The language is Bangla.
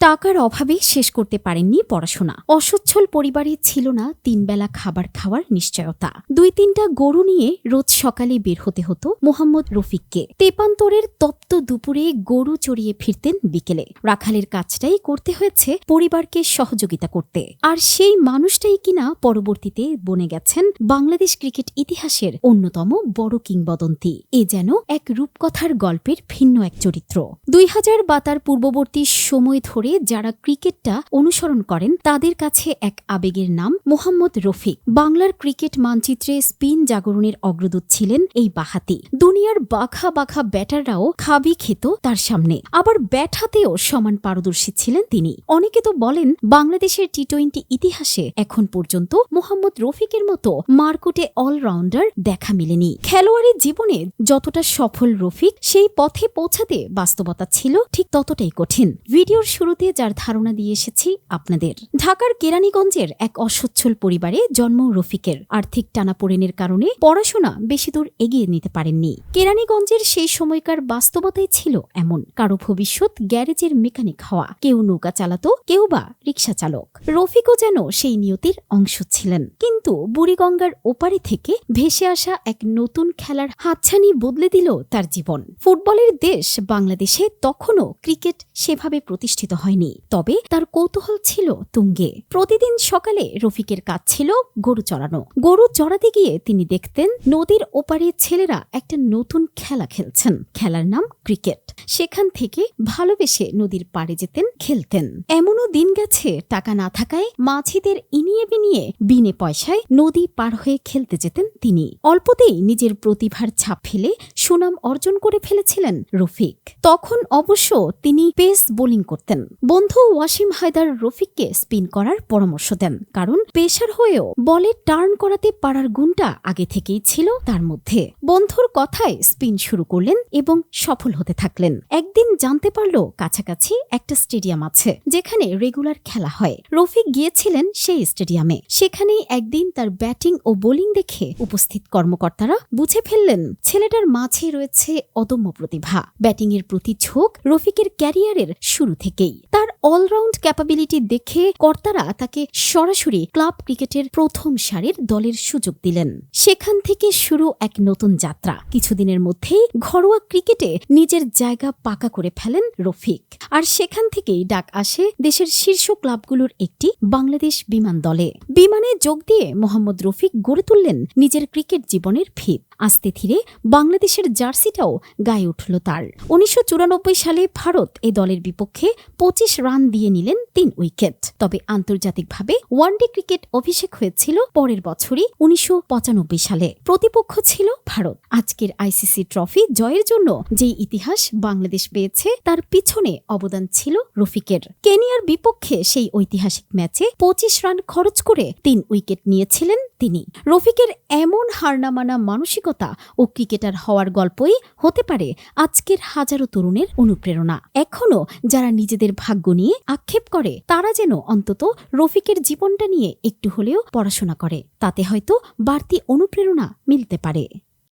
টাকার অভাবে শেষ করতে পারেননি পড়াশোনা। অসচ্ছল পরিবারে ছিল না তিনবেলা খাবার খাওয়ার নিশ্চয়তা। দুই তিনটা গরু নিয়ে রোজ সকালে বের হতে হতো মোহাম্মদ রফিককে। তেপান্তরের তপ্ত দুপুরে গরু চড়িয়ে ফিরতেন বিকেলে। রাখালের কাজটাই করতে হয়েছে পরিবারকে সহযোগিতা করতে। আর সেই মানুষটাই কিনা পরবর্তীতে বনে গেছেন বাংলাদেশ ক্রিকেট ইতিহাসের অন্যতম বড় কিংবদন্তি। এ যেন এক রূপকথার গল্পের ভিন্ন এক চরিত্র। দুই হাজার বা তার পূর্ববর্তী সময় ধরে যারা ক্রিকেটটা অনুসরণ করেন, তাদের কাছে এক আবেগের নাম মোহাম্মদ রফিক। বাংলার ক্রিকেট মানচিত্রে স্পিন জাগরণের অগ্রদূত ছিলেন এই বাহাতি। দুনিয়ার বাঘা বাঘা ব্যাটাররাও খাবি খেত তার সামনে। আবার ব্যাট হাতেও সমান পারদর্শী ছিলেন তিনি। অনেকে তো বলেন, বাংলাদেশের টি টোয়েন্টি ইতিহাসে এখন পর্যন্ত মোহাম্মদ রফিকের মতো মার্কুটে অলরাউন্ডার দেখা মেলেনি। খেলোয়াড়ের জীবনে যতটা সফল রফিক, সেই পথে পৌঁছাতে বাস্তবতা ছিল ঠিক ততটাই কঠিন। ভিডিওর শুরুতে যার ধারণা দিয়ে এসেছি আপনাদের। ঢাকার কেরানীগঞ্জের এক অসচ্ছল পরিবারে জন্ম রফিকের আর্থিক টানাপোড়েনের কারণে পড়াশোনা বেশি দূর এগিয়ে নিতে পারেননি। কেরানীগঞ্জের সেই সময়কার বাস্তবতাই ছিল এমন। কারও ভবিষ্যৎ গ্যারেজের মেকানিক হওয়া, কেউ নৌকা চালাতো, কেউ বা রিক্সা চালক। রফিকও যেন সেই নিয়তির অংশ ছিলেন। কিন্তু বুড়িগঙ্গার ওপারে থেকে ভেসে আসা এক নতুন খেলার হাতছানি বদলে দিল তার জীবন। ফুটবলের দেশ বাংলাদেশে তখনও ক্রিকেট সেভাবে প্রতিষ্ঠিত হয়নি। তবে তার কৌতূহল ছিল তুঙ্গে। প্রতিদিন সকালে রফিকের কাজ ছিল গরু চড়ানো। গরু চড়াতে গিয়ে তিনি দেখতেন নদীর ওপারে ছেলেরা একটা নতুন খেলা খেলছেন। খেলার নাম ক্রিকেট। সেখান থেকে ভালোবেসে নদীর পাড়ে যেতেন, খেলতেন। এমনও দিন গেছে টাকা না থাকায় মাঝিদের ইনিয়ে বিনিয়ে বিনে পয়সায় নদী পার হয়ে খেলতে যেতেন তিনি। অল্পতেই নিজের প্রতিভার ছাপ ফেলে সুনাম অর্জন করে ফেলেছিলেন রফিক। তখন অবশ্য তিনি পেস বোলিং করতেন। বন্ধু ওয়াসিম হায়দার রফিককে স্পিন করার পরামর্শ দেন, কারণ পেশার হয়েও বলে টার্ন করাতে পারার গুণটা আগে থেকেই ছিল তার মধ্যে। বন্ধুর কথায় স্পিন শুরু করলেন এবং সফল হতে থাকলেন। একদিন জানতে পারল কাছাকাছি একটা স্টেডিয়াম আছে, যেখানে রেগুলার খেলা হয়। রফিক গিয়েছিলেন সেই স্টেডিয়ামে। সেখানেই একদিন তার ব্যাটিং ও বোলিং দেখে উপস্থিত কর্মকর্তারা বুঝে ফেললেন, ছেলেটার মাঝে রয়েছে অদম্য প্রতিভা। ব্যাটিংয়ের প্রতি ঝোঁক রফিকের ক্যারিয়ারের শুরু থেকেই। অলরাউন্ড ক্যাপাবিলিটি দেখে কর্তারা তাকে সরাসরি ক্লাব ক্রিকেটের প্রথম সারির দলের সুযোগ দিলেন। সেখান থেকে শুরু এক নতুন যাত্রা। কিছুদিনের মধ্যেই ঘরোয়া ক্রিকেটে নিজের জায়গা পাকা করে ফেলেন রফিক। আর সেখান থেকেই ডাক আসে দেশের শীর্ষ ক্লাবগুলোর একটি বাংলাদেশ বিমান দলে। বিমানে যোগ দিয়ে মোহাম্মদ রফিক গড়ে তুললেন নিজের ক্রিকেট জীবনের ভিত আস্তে ধীরে বাংলাদেশের জার্সিটাও গায়ে উঠল তার। উনিশশো চুরানব্বই সালে ভারত এ দলের বিপক্ষে পঁচিশ রান দিয়ে নিলেন তিন উইকেট। তবে আন্তর্জাতিকভাবে ওয়ানডে ক্রিকেট অভিষেক হয়েছিল পরের বছরই উনিশশো পঁচানব্বই সালে। প্রতিপক্ষ ছিল ভারত। আজকের আইসিসি ট্রফি জয়ের জন্য যেই ইতিহাস বাংলাদেশ পেয়েছে, তার পিছনে অবদান ছিল রফিকের। কেনিয়ার বিপক্ষে সেই ঐতিহাসিক ম্যাচে পঁচিশ রান খরচ করে তিন উইকেট নিয়েছিলেন তিনি। রফিকের এমন হারনামানা মানসিকতা ও ক্রিকেটার হওয়ার গল্পই হতে পারে আজকের হাজারো তরুণের অনুপ্রেরণা। এখনও যারা নিজেদের ভাগ্য নিয়ে আক্ষেপ করে। তারা যেন অন্তত রফিকের জীবনটা নিয়ে একটু হলেও পড়াশোনা করে। তাতে হয়তো বাড়তি অনুপ্রেরণা মিলতে পারে।